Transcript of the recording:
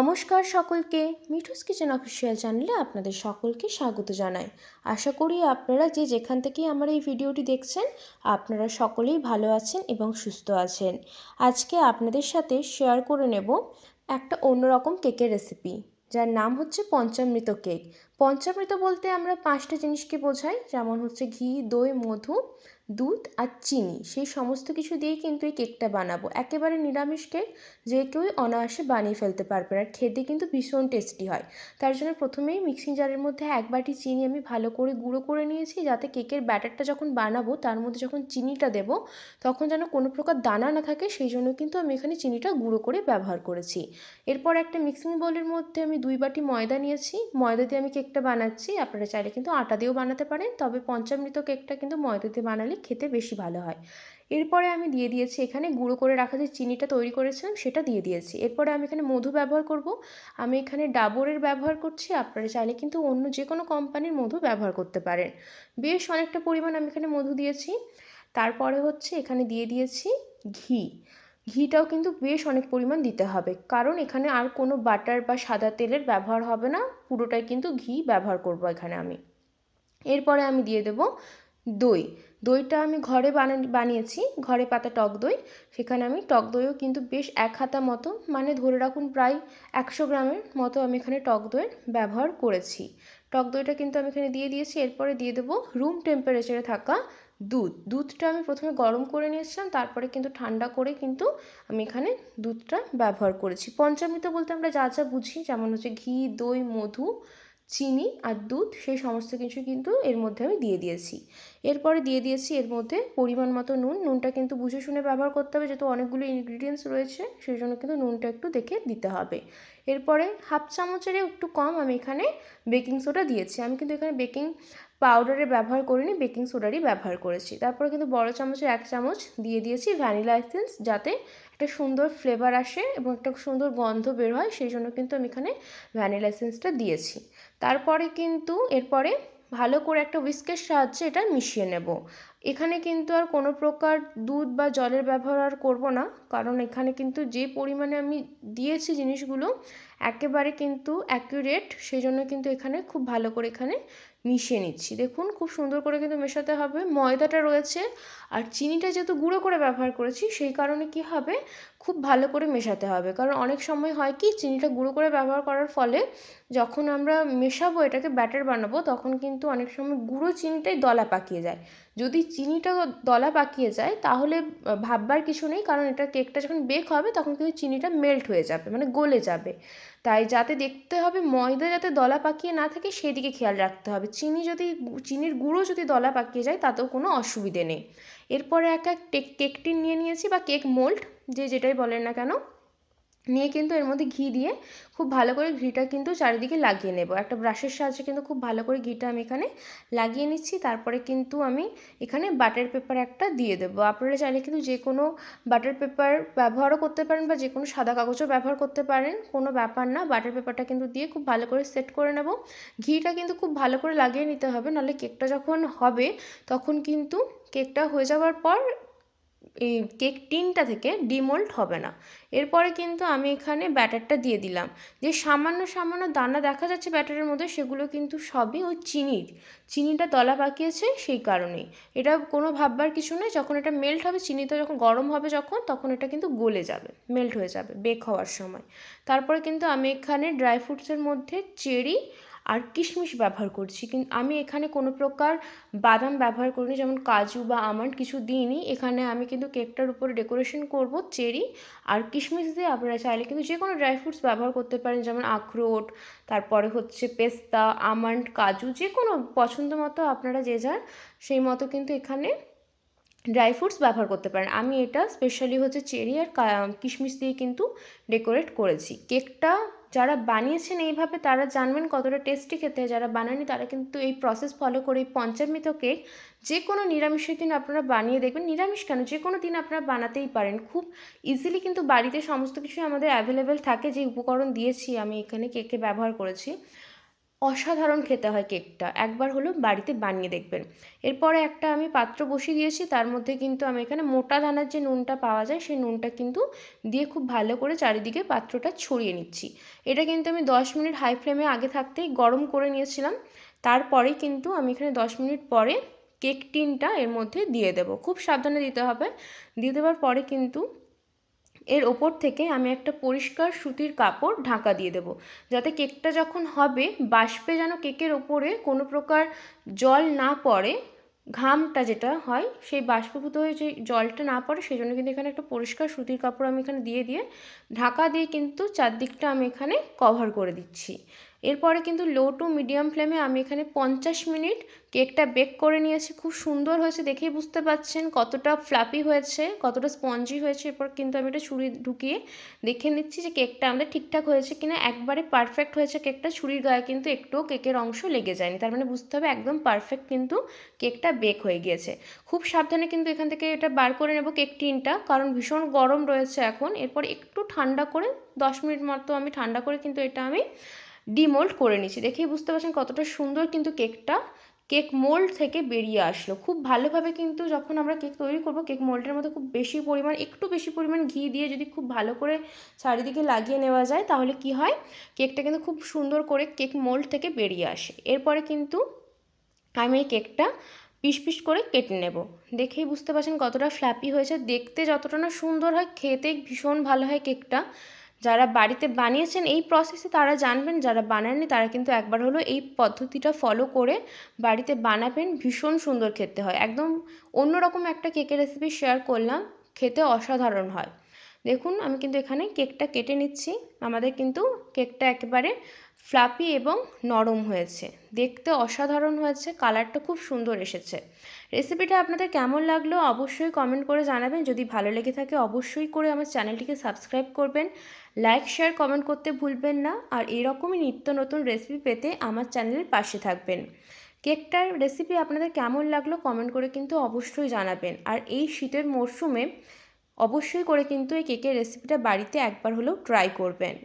নমস্কার সকলকে। Mithu's kitchen official চ্যানেলে আপনাদের সকলকে স্বাগত জানাই। আশা করি আপনারা যে যেখান থেকেই আমার এই ভিডিওটি দেখছেন, আপনারা সকলেই ভালো আছেন এবং সুস্থ আছেন। আজকে আপনাদের সাথে শেয়ার করে নেব একটা অন্যরকম কেকের রেসিপি যার নাম হচ্ছে পঞ্চামৃত কেক পঞ্চামৃত বলতে আমরা পাঁচটা জিনিসকে বোঝাই, যেমন হচ্ছে ঘি, দই, মধু। দুধ আর চিনি, সেই সমস্ত কিছু দিয়েই কিন্তু এই কেকটা বানাবো। একেবারে নিরামিষ কেক যে কেউই অনায়াসে বানিয়ে ফেলতে পারবে আর খেতে কিন্তু ভীষণ টেস্টি হয়। তার জন্য প্রথমেই মিক্সিং জারের মধ্যে এক বাটি চিনি আমি ভালো করে গুঁড়ো করে নিয়েছি, যাতে কেকের ব্যাটারটা যখন বানাবো, তার মধ্যে যখন চিনিটা দেবো, তখন যেন কোনো প্রকার দানা না থাকে, সেই জন্য কিন্তু আমি এখানে চিনিটা গুঁড়ো করে ব্যবহার করেছি। এরপর একটা মিক্সিং বোলের মধ্যে আমি দুই বাটি ময়দা নিয়েছি। ময়দা দিয়ে আমি কেকটা বানাচ্ছি, আপনারা চাইলে কিন্তু আটা দিয়েও বানাতে পারেন, তবে পঞ্চামৃত কেকটা কিন্তু ময়দা দিয়ে বানালে খেতে বেশি ভালো হয়। এরপরে আমি দিয়ে দিয়েছি এখানে গুঁড়ো করে রাখা যে চিনিটা তৈরি করেছিলাম সেটা দিয়ে দিয়েছি। এরপরে আমি এখানে মধু ব্যবহার করব। আমি এখানে ডাবরের ব্যবহার করছি, আপনারা চাইলে কিন্তু অন্য যে কোনো কোম্পানির মধু ব্যবহার করতে পারেন। বেশ অনেকটা পরিমাণ আমি এখানে মধু দিয়েছি। তারপরে হচ্ছে এখানে দিয়ে দিয়েছি ঘি। ঘিটাও কিন্তু বেশ অনেক পরিমাণ দিতে হবে। কারণ এখানে আর কোনো বাটার বা সাদা তেলের ব্যবহার হবে না। পুরোটাই কিন্তু ঘি ব্যবহার করব এখানে আমি। এরপরে আমি দিয়ে দেব দই। দইটা আমি ঘরে বানা, বানিয়েছি, ঘরে পাতা টক দই। সেখানে আমি টক দইও কিন্তু বেশ এক হাতা মতো মানে ধরে রাখুন প্রায় একশো গ্রামের মতো আমি এখানে টক দইয়ের ব্যবহার করেছি। টক দইটা কিন্তু আমি এখানে দিয়ে দিয়েছি, এরপরে দিয়ে দেবো রুম টেম্পারেচারে থাকা দুধ। দুধটা আমি প্রথমে গরম করে নিয়েছিলাম, তারপরে কিন্তু ঠান্ডা করে কিন্তু আমি এখানে দুধটা ব্যবহার করেছি। পঞ্চামৃত বলতে আমরা যা যা বুঝি, যেমন হচ্ছে ঘি, দই, মধু চিনি আর দুধ, সেই সমস্ত কিছু কিন্তু এর মধ্যে আমি দিয়ে দিয়েছি। এরপরে দিয়ে দিয়েছি এর মধ্যে পরিমাণ মতো নুন। নুনটা কিন্তু বুঝে শুনে ব্যবহার করতে হবে, যেহেতু অনেকগুলো ইনগ্রিডিয়েন্টস রয়েছে, সেই জন্য কিন্তু নুনটা একটু দেখে দিতে হবে। এরপরে হাফ চামচেরও একটু কম আমি এখানে বেকিং সোডা দিয়েছি। আমি কিন্তু এখানে বেকিং পাউডারের ব্যবহার করিনি বেকিং সোডারই ব্যবহার করেছি। তারপরে কিন্তু বড় চামচের এক চামচ দিয়ে দিয়েছি ভ্যানিলা এসেন্স যাতে একটা সুন্দর ফ্লেভার আসে এবং একটা সুন্দর গন্ধ বের হয়, সেই জন্য কিন্তু আমি এখানে ভ্যানিলা এসেন্সটা দিয়েছি। তারপরে কিন্তু এরপরে ভালো করে একটা উইস্কের সাহায্যে এটা মিশিয়ে নেব। এখানে কিন্তু আর কোনো প্রকার দুধ বা জলের ব্যবহার আর করব না, কারণ এখানে কিন্তু যে পরিমাণে আমি দিয়েছি জিনিসগুলো একেবারে কিন্তু অ্যাকুরেট সেই জন্য কিন্তু এখানে খুব ভালো করে এখানে মিশিয়ে নিচ্ছি। দেখুন, খুব সুন্দর করে কিন্তু মেশাতে হবে। ময়দাটা রয়েছে আর চিনিটা যেহেতু গুঁড়ো করে ব্যবহার করেছি, সেই কারণে কি হবে? খুব ভালো করে মেশাতে হবে। কারণ অনেক সময় হয় কি, চিনিটা গুঁড়ো করে ব্যবহার করার ফলে যখন আমরা মেশাবো, এটাকে ব্যাটার বানাবো, তখন কিন্তু অনেক সময় গুঁড়ো চিনিটাই দলা পাকিয়ে যায়। যদি চিনিটা দলা পাকিয়ে যায়, তাহলে ভাববার কিছু নেই, কারণ এটা কেকটা যখন বেক হবে, তখন কিন্তু চিনিটা মেল্ট হয়ে যাবে মানে গলে যাবে। তাই যাতে দেখতে হবে, ময়দা যাতে দলা পাকিয়ে না থাকে সেদিকে খেয়াল রাখতে হবে। চিনি যদি চিনির গুঁড়ো যদি দলা পাকিয়ে যায়, তাতেও কোনো অসুবিধে নেই। এরপরে এক এক কেক কেকটি নিয়ে নিয়েছি বা কেক মোল্ড, যে যেটাই বলেন না কেন নিয়ে কিন্তু এর মধ্যে ঘি দিয়ে খুব ভালো করে ঘিটা কিন্তু চারিদিকে লাগিয়ে নেব। একটা ব্রাশের সাহায্যে কিন্তু খুব ভালো করে ঘিটা আমি এখানে লাগিয়ে নিচ্ছি। তারপরে কিন্তু আমি এখানে বাটার পেপার একটা দিয়ে দেবো। আপনারা চাইলে কিন্তু যে কোনো বাটার পেপার ব্যবহারও করতে পারেন বা যে কোনো সাদা কাগজও ব্যবহার করতে পারেন। কোনো ব্যাপার না, বাটার পেপারটা কিন্তু দিয়ে খুব ভালো করে সেট করে নেব। ঘিটা কিন্তু খুব ভালো করে লাগিয়ে নিতে হবে, নাহলে কেকটা যখন হবে তখন কিন্তু কেকটা হয়ে যাওয়ার পর এই কেক টিনটা থেকে ডিমোল্ড হবে না। এরপরে কিন্তু আমি এখানে ব্যাটারটা দিয়ে দিলাম। যে সামান্য সামান্য দানা দেখা যাচ্ছে ব্যাটারের মধ্যে, সেগুলো কিন্তু সবই ওই চিনির চিনিটা দলা পাকিয়েছে সেই কারণেই। এটা কোনো ভাববার কিছু নয় যখন এটা মেল্ট হবে, চিনিটা যখন গরম হবে যখন, তখন এটা কিন্তু গলে যাবে মেল্ট হয়ে যাবে বেক হওয়ার সময়। তারপরে কিন্তু আমি এখানে ড্রাই ফ্রুটসের মধ্যে চেরি আর কিশমিশ ব্যবহার করছি। কিন্তু আমি এখানে কোনো প্রকার বাদাম ব্যবহার করিনি, যেমন কাজু বা আমন্ড কিছু দিইনি। এখানে আমি কিন্তু কেকটার উপরে ডেকোরেশন করব চেরি আর কিশমিশ দিয়ে আপনারা চাইলে কিন্তু যে কোনো ড্রাই ফ্রুটস ব্যবহার করতে পারেন, যেমন আখরোট, তারপরে হচ্ছে পেস্তা, আমন্ড, কাজু যে কোনো পছন্দ মতো আপনারা যে যার সেই মতো কিন্তু এখানে ড্রাই ফ্রুটস ব্যবহার করতে পারেন। আমি এটা স্পেশালি হচ্ছে চেরি আর কিশমিশ দিয়ে কিন্তু ডেকোরেট করেছি। কেকটা যারা বানিয়েছেন এইভাবে তারা জানবেন কতটা টেস্টি খেতে যারা বানানি তারা কিন্তু এই প্রসেস ফলো করে এই পঞ্চামৃত কেক যে কোনো নিরামিষের দিন আপনারা বানিয়ে দেখবেন। নিরামিষ কেন? যে কোনো দিন আপনারা বানাতেই পারেন। খুব ইজিলি কিন্তু বাড়িতে সমস্ত কিছু আমাদের অ্যাভেলেবেল থাকে। যে উপকরণ দিয়েছি আমি এখানে কেকে ব্যবহার করেছি। অসাধারণ খেতে হয় কেকটা। একবার হলো বাড়িতে বানিয়ে দেখবেন। এরপরে একটা আমি পাত্র বসিয়ে দিয়েছি, তার মধ্যে কিন্তু আমি এখানে মোটা দানার যে নুনটা পাওয়া যায়, সেই নুনটা কিন্তু দিয়ে খুব ভালো করে চারিদিকে পাত্রটা ছড়িয়ে নিচ্ছি। এটা কিন্তু আমি দশ মিনিট হাই ফ্লেমে আগে থাকতেই গরম করে নিয়েছিলাম। তারপরেই কিন্তু আমি এখানে দশ মিনিট পরে কেক টিনটা এর মধ্যে দিয়ে দেবো। খুব সাবধানে দিতে হবে। দিয়ে দেওয়ার পরে কিন্তু এর ওপর থেকে আমি একটা পরিষ্কার সুতির কাপড় ঢাকা দিয়ে দেবো। যাতে কেকটা যখন হবে, বাষ্পে যেন কেকের ওপরে কোনো প্রকার জল না পড়ে, ঘামটা যেটা হয়, সেই বাষ্পভূত হয়ে যে জলটা না পড়ে, সেই জন্য কিন্তু এখানে একটা পরিষ্কার সুতির কাপড় আমি এখানে দিয়ে দিয়ে ঢাকা দিয়ে কিন্তু চারদিকটা আমি এখানে কভার করে দিচ্ছি। এরপরে কিন্তু লো টু মিডিয়াম ফ্লেমে আমি এখানে পঞ্চাশ মিনিট কেকটা বেক করে নিয়েছি। খুব সুন্দর হয়েছে দেখেই বুঝতে পাচ্ছেন কতটা ফ্লাপি হয়েছে, কতটা স্পঞ্জি হয়েছে। এরপর কিন্তু আমি এটা ছুরি ঢুকিয়ে দেখে নিচ্ছি যে কেকটা আমাদের ঠিকঠাক হয়েছে কিনা। একবারে পারফেক্ট হয়েছে কেকটা ছুরির গায়ে কিন্তু একটুও কেকের অংশ লেগে যায়নি। তার মানে বুঝতে হবে একদম পারফেক্ট কিন্তু কেকটা বেক হয়ে গিয়েছে। খুব সাবধানে কিন্তু এখান থেকে এটা বার করে নেব কেক টিনটা, কারণ ভীষণ গরম রয়েছে এখন। এরপর একটু ঠান্ডা করে, দশ মিনিট মতো আমি ঠান্ডা করে কিন্তু এটা আমি ডিমোল্ড করে নিচ্ছি দেখেই বুঝতে পারছেন কতটা সুন্দর কিন্তু কেকটা। কেক মোল্ড থেকে বেরিয়ে আসলো। খুব ভালোভাবে কিন্তু যখন আমরা কেক তৈরি করব, কেক মোল্ডের মধ্যে খুব বেশি পরিমাণ, একটু বেশি পরিমাণ ঘি দিয়ে যদি খুব ভালো করে চারিদিকে লাগিয়ে নেওয়া যায়, তাহলে কি হয়? কেকটা কিন্তু খুব সুন্দর করে কেক মোল্ড থেকে বেরিয়ে আসে। এরপরে কিন্তু আমি এই কেকটা পিস পিস করে কেটে নেব। দেখেই বুঝতে পারছেন কতটা ফ্ল্যাপি হয়েছে। দেখতে যতটা না সুন্দর হয়, খেতে ভীষণ ভালো হয় কেকটা। যারা বাড়িতে বানিয়েছেন এই প্রসেসে তারা জানবেন, যারা বানাননি তারা কিন্তু একবার হলো এই পদ্ধতিটা ফলো করে বাড়িতে বানাবেন। ভীষণ সুন্দর খেতে হয়। একদম অন্যরকম একটা কেকের রেসিপি শেয়ার করলাম। খেতে অসাধারণ হয়। দেখুন, আমি কিন্তু এখানে কেকটা কেটে নিচ্ছি। আমাদের কিন্তু কেকটা একেবারে ফ্লাপি এবং নরম হয়েছে। দেখতে অসাধারণ হয়েছে। কালারটা খুব সুন্দর এসেছে। রেসিপিটা আপনাদের কেমন লাগল অবশ্যই কমেন্ট করে জানাবেন। যদি ভালো লেগে থাকে অবশ্যই করে আমার চ্যানেলটিকে সাবস্ক্রাইব করবেন। লাইক শেয়ার কমেন্ট করতে ভুলবেন না। আর এরকমই নিত্য নতুন রেসিপি পেতে আমার চ্যানেলের পাশে থাকবেন। কেকটার রেসিপি আপনাদের কেমন লাগল কমেন্ট করে কিন্তু অবশ্যই জানাবেন। আর এই শীতের মরশুমে অবশ্যই করে কিন্তু এই কেকের রেসিপিটা বাড়িতে একবার হলেও ট্রাই করবেন।